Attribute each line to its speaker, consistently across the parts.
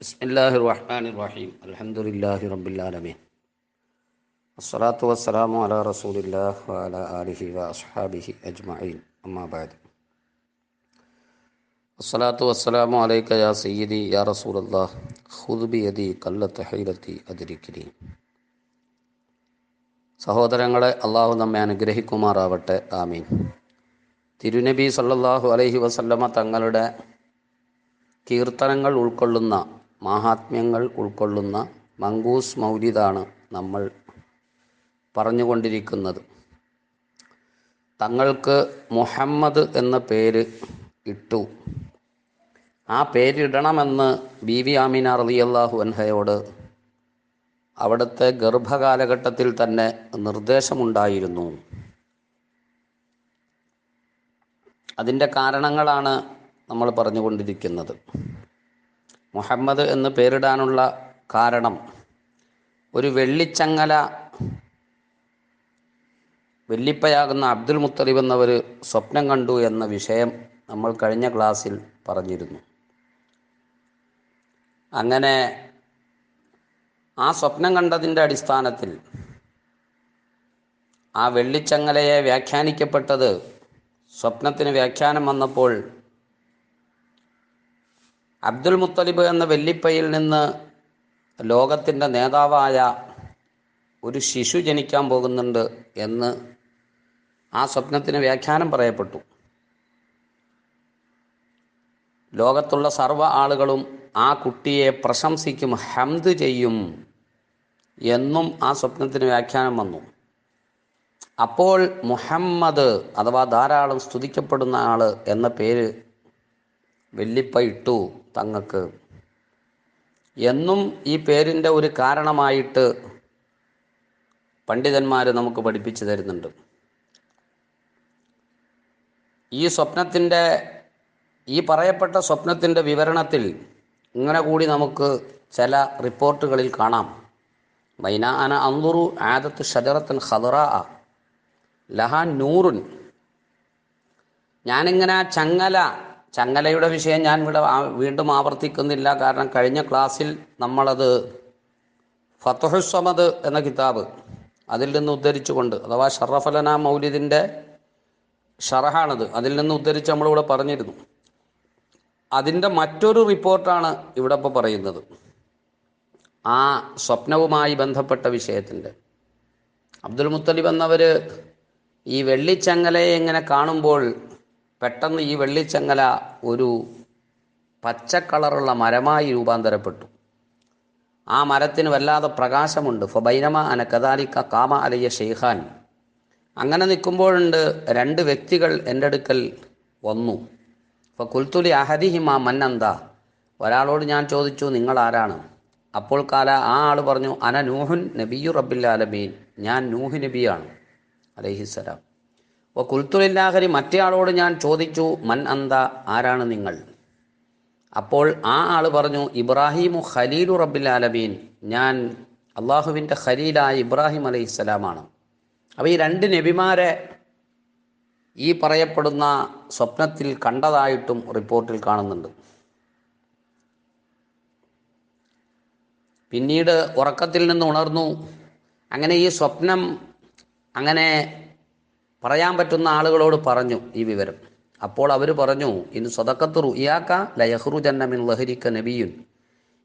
Speaker 1: ബിസ്മില്ലാഹി റഹീം അസ്സലാത്തു വസ്സലാമു ആലിഹി അസ്സലാത്തു വസ്സലാമു അലൈക യാ സയ്യിദി യാ റസൂലല്ലാഹ്. സഹോദരങ്ങളെ അള്ളാഹു നമ്മെ അനുഗ്രഹിക്കുമാറാവട്ടെ. ആമീൻ. തിരുനബി സല്ലാഹു അലൈഹി വസല്ലമ തങ്ങളുടെ കീർത്തനങ്ങൾ ഉൾക്കൊള്ളുന്ന മാഹാത്മ്യങ്ങൾ ഉൾക്കൊള്ളുന്ന മങ്കൂസ് മൗലിദാണ് നമ്മൾ പറഞ്ഞുകൊണ്ടിരിക്കുന്നത്. തങ്ങൾക്ക് മുഹമ്മദ് എന്ന പേര് ഇട്ടു. ആ പേരിടണമെന്ന് ബി വി ആമിന റലിയല്ലാഹു അൻഹയോട് അവിടുത്തെ ഗർഭകാലഘട്ടത്തിൽ തന്നെ നിർദ്ദേശമുണ്ടായിരുന്നു. അതിന്റെ കാരണങ്ങളാണ് നമ്മൾ പറഞ്ഞുകൊണ്ടിരിക്കുന്നത്. മുഹമ്മദ് എന്ന് പേരിടാനുള്ള കാരണം ഒരു വെള്ളിച്ചങ്ങല വെള്ളിപ്പയാകുന്ന അബ്ദുൽ മുത്തലിബ് എന്നവർ സ്വപ്നം കണ്ടു എന്ന വിഷയം നമ്മൾ കഴിഞ്ഞ ക്ലാസ്സിൽ പറഞ്ഞിരുന്നു. അങ്ങനെ ആ സ്വപ്നം കണ്ടതിന്റെ അടിസ്ഥാനത്തിൽ ആ വെള്ളിച്ചങ്ങലയെ വ്യാഖ്യാനിക്കപ്പെട്ടത് സ്വപ്നത്തിന് വ്യാഖ്യാനം വന്നപ്പോൾ അബ്ദുൽ മുത്തലിബ് എന്ന വെല്ലിപ്പയിൽ നിന്ന് ലോകത്തിന്റെ നേതാവായ ഒരു ശിശു ജനിക്കാൻ പോകുന്നുണ്ട് എന്ന് ആ സ്വപ്നത്തിന് വ്യാഖ്യാനം പറയപ്പെട്ടു. ലോകത്തുള്ള സർവ ആളുകളും ആ കുട്ടിയെ പ്രശംസിക്കും ഹംദ് ചെയ്യും എന്നും ആ സ്വപ്നത്തിന് വ്യാഖ്യാനം വന്നു. അപ്പോൾ മുഹമ്മദ് അഥവാ ധാരാളം സ്തുതിക്കപ്പെടുന്ന ആൾ എന്ന പേര് വെല്ലിപ്പ ഇട്ടു. തങ്ങൾക്ക്. എന്നും ഈ പേരിന്റെ ഒരു കാരണമായിട്ട് പണ്ഡിതന്മാർ നമുക്ക് പഠിപ്പിച്ചു തരുന്നുണ്ട്. ഈ സ്വപ്നത്തിന്റെ ഈ പറയപ്പെട്ട സ്വപ്നത്തിന്റെ വിവരണത്തിൽ ഇങ്ങനെ കൂടി നമുക്ക് ചില റിപ്പോർട്ടുകളിൽ കാണാം. മൈന അന അന്തുറു ആദത്ത് ഷജറത്തൻ ഹദറ ലഹ നൂറുൻ. ഞാനിങ്ങനെ ചങ്ങല ചങ്ങലയുടെ വിഷയം ഞാൻ ഇവിടെ വീണ്ടും ആവർത്തിക്കുന്നില്ല. കാരണം കഴിഞ്ഞ ക്ലാസ്സിൽ നമ്മളത് ഫത്തുഹുസമദ് എന്ന കിതാബ് അതിൽ നിന്ന് ഉദ്ധരിച്ചുകൊണ്ട് അഥവാ ഷറഫലന മൗലിദിന്റെ ഷറഹാണത് അതിൽ നിന്ന് ഉദ്ധരിച്ച് നമ്മളിവിടെ പറഞ്ഞിരുന്നു. അതിന്റെ മറ്റൊരു റിപ്പോർട്ടാണ് ഇവിടെ ഇപ്പോൾ പറയുന്നത്. ആ സ്വപ്നവുമായി ബന്ധപ്പെട്ട വിഷയത്തിന്റെ അബ്ദുൽ മുത്തലിബ് എന്നവർ ഈ വെള്ളിച്ചങ്ങലയെ എങ്ങനെ കാണുമ്പോൾ പെട്ടെന്ന് ഈ വെള്ളിച്ചങ്ങല ഒരു പച്ച കളറുള്ള മരമായി രൂപാന്തരപ്പെട്ടു. ആ മരത്തിന് വല്ലാതെ പ്രകാശമുണ്ട്. ഫബൈനമ അന കദാലിക്ക കാമ അലയ്യ ഷെയ്ഖാൻ അങ്ങനെ നിൽക്കുമ്പോഴുണ്ട് രണ്ട് വ്യക്തികൾ എന്റെ അടുക്കൽ വന്നു. ഇപ്പോൾ കുൽത്തുലി അഹദിഹിമ മന്നന്ത ഒരാളോട് ഞാൻ ചോദിച്ചു നിങ്ങൾ ആരാണ്? അപ്പോൾ കാല ആ ആൾ പറഞ്ഞു അന നൂഹുൻ നബിയു റബ്ബിൽ ആലമീൻ. ഞാൻ നൂഹ് നബിയാണ്. അലഹിസ്സലാം. കുൽത്തുലില്ലാഹരി മറ്റേയാളോട് ഞാൻ ചോദിച്ചു മൻ അന്ത? ആരാണ് നിങ്ങൾ? അപ്പോൾ ആ ആൾ പറഞ്ഞു ഇബ്രാഹിമു ഖലീലു റബ്ബിൽ ആലമീൻ. ഞാൻ അള്ളാഹുവിന്റെ ഖലീലായ ഇബ്രാഹിം അലൈഹി സ്വലാമാണ്. അപ്പോൾ ഈ രണ്ട് നബിമാരെ ഈ പറയപ്പെടുന്ന സ്വപ്നത്തിൽ കണ്ടതായിട്ടും റിപ്പോർട്ടിൽ കാണുന്നുണ്ട്. പിന്നീട് ഉറക്കത്തിൽ നിന്ന് ഉണർന്നു. അങ്ങനെ ഈ സ്വപ്നം അങ്ങനെ പറയാൻ പറ്റുന്ന ആളുകളോട് പറഞ്ഞു ഈ വിവരം. അപ്പോൾ അവർ പറഞ്ഞു ഇൻ സ്വതക്കത്ത് റുയാക്ക ലയഹ്റു ജന്നമിൻ ലഹരിക്ക നബിയുൻ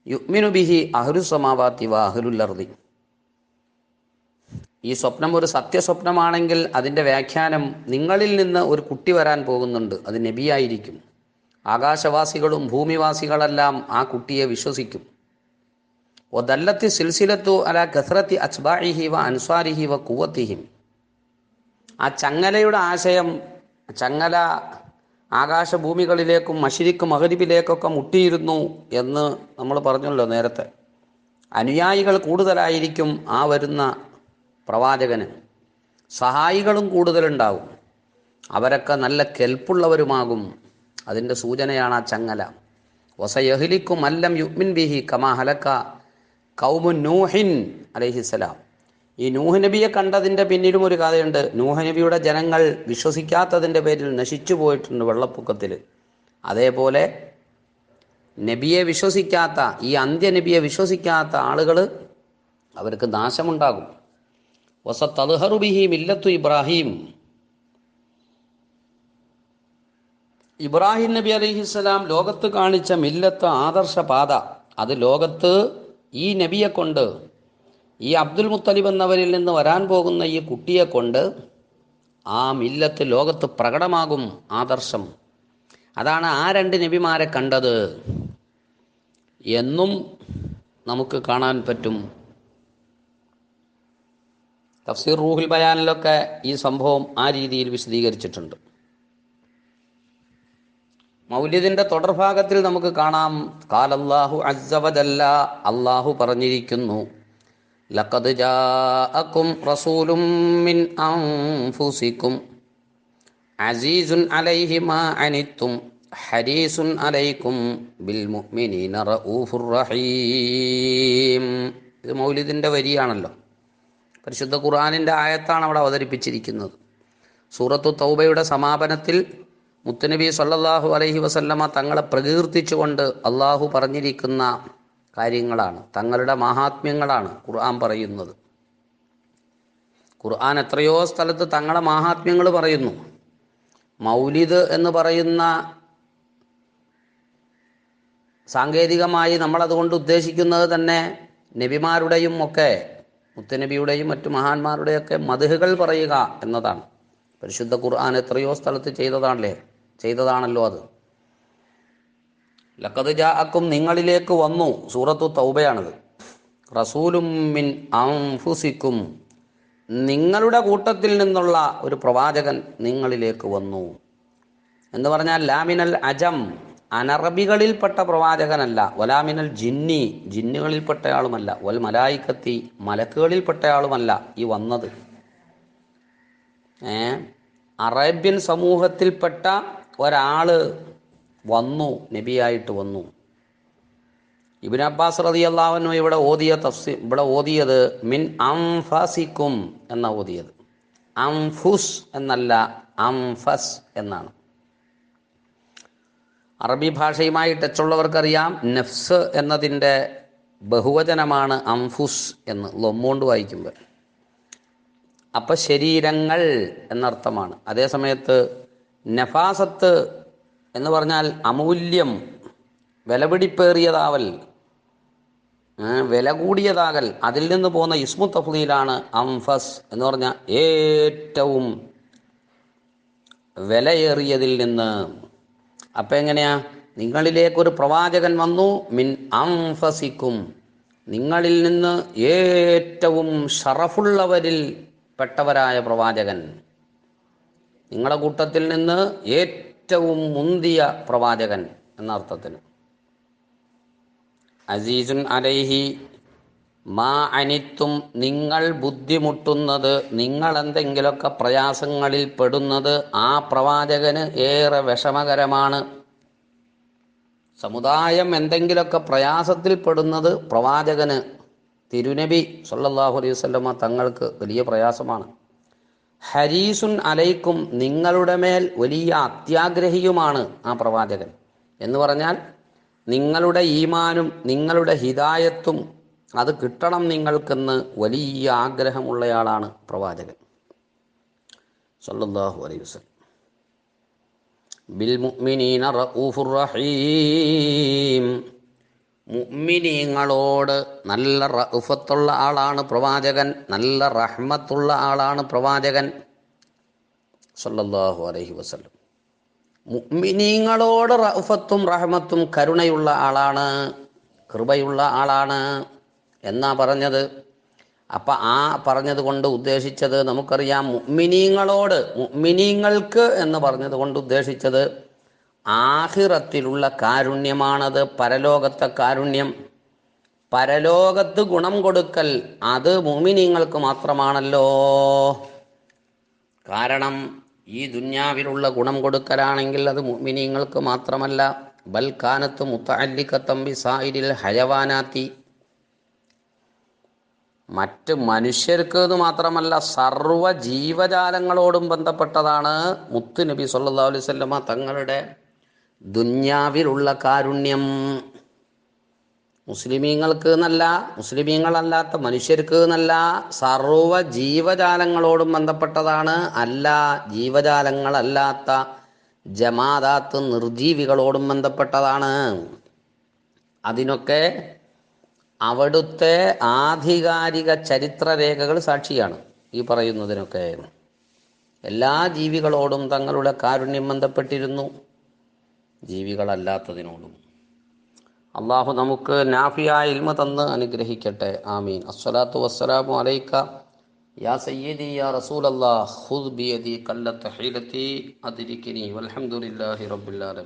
Speaker 1: യുഗ്മിനു ബിഹി അഹ്റു സമാവാത്തി വ ഈ സ്വപ്നം ഒരു സത്യസ്വപ്നമാണെങ്കിൽ അതിന്റെ വ്യാഖ്യാനം നിങ്ങളിൽ നിന്ന് ഒരു കുട്ടി വരാൻ പോകുന്നുണ്ട് അത് നബിയായിരിക്കും. ആകാശവാസികളും ഭൂമിവാസികളെല്ലാം ആ കുട്ടിയെ വിശ്വസിക്കും. ഒതല്ലത്തി സിൽസിലത്തു അല ഖസ്രത്തി അച്ബാഹിഹി വ അൻസ്വാരിഹി വ കുവത്തിഹിം ആ ചങ്ങലയുടെ ആശയം ചങ്ങല ആകാശഭൂമികളിലേക്കും മഷിരിക്കും മഹരിപ്പിലേക്കൊക്കെ മുട്ടിയിരുന്നു എന്ന് നമ്മൾ പറഞ്ഞല്ലോ നേരത്തെ. അനുയായികൾ കൂടുതലായിരിക്കും ആ വരുന്ന പ്രവാചകന്. സഹായികളും കൂടുതലുണ്ടാവും. അവരൊക്കെ നല്ല കെൽപ്പുള്ളവരുമാകും. അതിന്റെ സൂചനയാണ് ആ ചങ്ങല. വസയഹ്ലിക്കും അല്ലം യുഗ്മിൻ ബിഹി കമാ ഹലക്ക കൗമു നൂഹിൻ അലൈഹിസ്സലാം. ഈ നൂഹ് നബിയെ കണ്ടതിന്റെ പിന്നിലും ഒരു കഥയുണ്ട്. നൂഹ് നബിയുടെ ജനങ്ങൾ വിശ്വസിക്കാത്തതിന്റെ പേരിൽ നശിച്ചു പോയിട്ടുണ്ട് വെള്ളപ്പൊക്കത്തിൽ അതേപോലെ നബിയെ വിശ്വസിക്കാത്ത ഈ അന്ത്യനബിയെ വിശ്വസിക്കാത്ത ആളുകൾ അവർക്ക് നാശമുണ്ടാകും. വസത്തദ്ഹറുബിഹി മില്ലത്തു ഇബ്രാഹിം. ഇബ്രാഹിം നബി അലൈഹിസ്സലാം ലോകത്ത് കാണിച്ച മില്ലത്ത് ആദർശ പാത അത് ലോകത്ത് ഈ നബിയെ കൊണ്ട് ഈ അബ്ദുൽ മുത്തലിബ് എന്നവരിൽ നിന്ന് വരാൻ പോകുന്ന ഈ കുട്ടിയെ കൊണ്ട് ആ മില്ലത്ത് ലോകത്ത് പ്രകടമാകും ആദർശം. അതാണ് ആ രണ്ട് നബിമാരെ കണ്ടത്. എന്നും നമുക്ക് കാണാൻ പറ്റും. തഫ്സീർ റൂഹുൽ ബയാനിലൊക്കെ ഈ സംഭവം ആ രീതിയിൽ വിശദീകരിച്ചിട്ടുണ്ട്. മൗല്യദിന്റെ തുടർഭാഗത്തിൽ നമുക്ക് കാണാം. കാലല്ലാഹു അസ്സവജല്ല അള്ളാഹു പറഞ്ഞിരിക്കുന്നു. ലഖദ് ജാഅക്കും റസൂലും മിൻ അൻഫുസിക്കും അസീസുൻ അലൈഹി മാ അനിത്തും ഹരീസുൻ അലൈക്കും ബിൽ മുഅ്മിനീന റഊഫുർ റഹീം. ഇത് മൗലിദിന്റെ വരിയാണല്ലോ. പരിശുദ്ധ ഖുർആനിന്റെ ആയത്താണ് അവിടെ അവതരിപ്പിച്ചിരിക്കുന്നത്. സൂറത്തു തൗബയുടെ സമാപനത്തിൽ മുത്തനബി സല്ലല്ലാഹു അലൈഹി വസല്ലമ തങ്ങളെ പ്രകീർത്തിച്ചുകൊണ്ട് അള്ളാഹു പറഞ്ഞിരിക്കുന്ന കാര്യങ്ങളാണ്. തങ്ങളുടെ മഹാത്മ്യങ്ങളാണ് ഖുർആൻ പറയുന്നത്. ഖുർആൻ എത്രയോ സ്ഥലത്ത് തങ്ങളുടെ മഹാത്മ്യങ്ങൾ പറയുന്നു. മൗലിദ് എന്ന് പറയുന്ന സാങ്കേതികമായി നമ്മളതുകൊണ്ട് ഉദ്ദേശിക്കുന്നത് തന്നെ നബിമാരുടെയും ഒക്കെ മുത്തനബിയുടെയും മറ്റു മഹാന്മാരുടെയൊക്കെ മധുഹകൾ പറയുക എന്നതാണ്. പരിശുദ്ധ ഖുർആൻ എത്രയോ സ്ഥലത്ത് ചെയ്തതാണല്ലേ? ചെയ്തതാണല്ലോ അത്. ലക്കത് ജാഅക്കും നിങ്ങളിലേക്ക് വന്നു. സൂറത്തു തൗബയാണത്. റസൂലും മിൻ അംഫുസിക്കും നിങ്ങളുടെ കൂട്ടത്തിൽ നിന്നുള്ള ഒരു പ്രവാചകൻ നിങ്ങളിലേക്ക് വന്നു. എന്ന് പറഞ്ഞാൽ ലാമിനൽ അജം അനറബികളിൽപ്പെട്ട പ്രവാചകനല്ല. വലാമിനൽ ജിന്നി ജിന്നുകളിൽപ്പെട്ടയാളുമല്ല. വൽ മലായിക്കത്തി മലക്കുകളിൽപ്പെട്ടയാളുമല്ല ഈ വന്നത്. ഏ? അറേബ്യൻ സമൂഹത്തിൽപ്പെട്ട ഒരാൾ വന്നു നബിയായിട്ട് വന്നു. ഇബിൻ അബ്ബാസ് റതി അള്ളാഹുനു ഇവിടെ ഓതിയ തഫ്സി ഇവിടെ ഓതിയത് മിൻ അംഫസിക്കും എന്ന ഓതിയത്. അംഫുസ് എന്നല്ല അംഫസ് എന്നാണ്. അറബി ഭാഷയുമായി ടച്ചുള്ളവർക്കറിയാം നഫ്സ് എന്നതിന്റെ ബഹുവചനമാണ് അംഫുസ് എന്ന് ലൊമ്മോണ്ട് വായിക്കുമ്പോൾ. അപ്പം ശരീരങ്ങൾ എന്നർത്ഥമാണ്. അതേസമയത്ത് നഫാസത്ത് എന്ന് പറഞ്ഞാൽ അമൂല്യം വിലപിടിപ്പേറിയതാവൽ വില കൂടിയതാകൽ അതിൽ നിന്ന് പോകുന്ന ഇസ്മു തഫ്ലീലാണ് അംഫസ് എന്ന് പറഞ്ഞാൽ ഏറ്റവും വിലയേറിയതിൽ നിന്ന്. അപ്പം എങ്ങനെയാ? നിങ്ങളിലേക്കൊരു പ്രവാചകൻ വന്നു മിൻ അംഫസിക്കും. നിങ്ങളിൽ നിന്ന് ഏറ്റവും ഷറഫുള്ളവരിൽ പെട്ടവരായ പ്രവാചകൻ. നിങ്ങളുടെ കൂട്ടത്തിൽ നിന്ന് ഏറ്റവും മുന്തിയ പ്രവാചകൻ എന്ന അർത്ഥത്തിൽ അസീസുൻ അലൈഹി മാ അനിത്തും നിങ്ങൾ ബുദ്ധിമുട്ടുന്നത് നിങ്ങൾ എന്തെങ്കിലുമൊക്കെ പ്രയാസങ്ങളിൽ പെടുന്നത് ആ പ്രവാചകന് ഏറെ വിഷമകരമാണ്. സമുദായം എന്തെങ്കിലുമൊക്കെ പ്രയാസത്തിൽ പെടുന്നത് പ്രവാചകന് തിരുനബി സല്ലാഹു അലൈഹി തങ്ങൾക്ക് വലിയ പ്രയാസമാണ്. ഹരീസുൻ അലൈക്കും നിങ്ങളുടെ മേൽ വലിയ അത്യാഗ്രഹിയുമാണ് ആ പ്രവാചകൻ. എന്ന് പറഞ്ഞാൽ നിങ്ങളുടെ ഈമാനും നിങ്ങളുടെ ഹിദായത്തും അത് കിട്ടണം നിങ്ങൾക്കെന്ന് വലിയ ആഗ്രഹമുള്ളയാളാണ് പ്രവാചകൻ. സല്ലല്ലാഹു അലൈഹി വസല്ലം. ബിൽ മുഅ്മിനീന റഊഫുർ റഹീം. മുഅ്മിനീങ്ങളോട് നല്ല റഉഫത്തുള്ള ആളാണ് പ്രവാചകൻ നല്ല റഹ്മത്തുള്ള ആളാണ് പ്രവാചകൻ. സല്ലല്ലാഹു അലൈഹി വസല്ലം. മുഅ്മിനീങ്ങളോട് റഉഫത്തും റഹ്മത്തും കരുണയുള്ള ആളാണ് കൃപയുള്ള ആളാണ് എന്നാ പറഞ്ഞത്? അപ്പം ആ പറഞ്ഞത് കൊണ്ട് ഉദ്ദേശിച്ചത് നമുക്കറിയാം മുഅ്മിനീങ്ങളോട് മുഅ്മിനീങ്ങൾക്ക് എന്ന് പറഞ്ഞത് കൊണ്ട് ഉദ്ദേശിച്ചത് ആഹിറത്തിലുള്ള കാരുണ്യമാണത് പരലോകത്തെ കാരുണ്യം. പരലോകത്ത് ഗുണം കൊടുക്കൽ അത് മുഅ്മിനീങ്ങൾക്ക് മാത്രമാണല്ലോ. കാരണം ഈ ദുന്യാവിലുള്ള ഗുണം കൊടുക്കലാണെങ്കിൽ അത് മുഅ്മിനീങ്ങൾക്ക് മാത്രമല്ല. ബൽക്കാനത്ത് മുത്തല്ലിക്കത്തമ്പി സായിരിൽ ഹയവാനാത്തി. മറ്റ് മനുഷ്യർക്ക് എന്ന് മാത്രമല്ല സർവ ജീവജാലങ്ങളോടും ബന്ധപ്പെട്ടതാണ് മുത്ത് നബി സല്ലാ അലൈവല്ല തങ്ങളുടെ ദുന്യാവിലുള്ള കാരുണ്യം. മുസ്ലിമീങ്ങൾക്ക് എന്നല്ല മുസ്ലിമീങ്ങളല്ലാത്ത മനുഷ്യർക്ക് എന്നല്ല സർവ ജീവജാലങ്ങളോടും ബന്ധപ്പെട്ടതാണ്. അല്ല ജീവജാലങ്ങളല്ലാത്ത ജമാദാത്ത് നിർജീവികളോടും ബന്ധപ്പെട്ടതാണ്. അതിനൊക്കെ അവിടുത്തെ ആധികാരിക ചരിത്രരേഖകൾ സാക്ഷിയാണ് ഈ പറയുന്നതിനൊക്കെ. എല്ലാ ജീവികളോടും തങ്ങളുടെ കാരുണ്യം ബന്ധപ്പെട്ടിരുന്നു. ജീവികളല്ലാത്തതിനോടും. അള്ളാഹു നമുക്ക് നാഫിയായ ഇൽമ തന്ന് അനുഗ്രഹിക്കട്ടെ. ആമീൻ. അസ്വലാത്തു വസ്സലാമു അലൈക്ക. യാ സയ്യിദി യാ റസൂൽ അല്ലാഹ് ഖുദ് ബിയദി കല്ലത്ത് ഹീലത്തി അദ്രിക്കിനി വൽഹംദുലില്ലാഹി റബ്ബിൽ ആലമീൻ.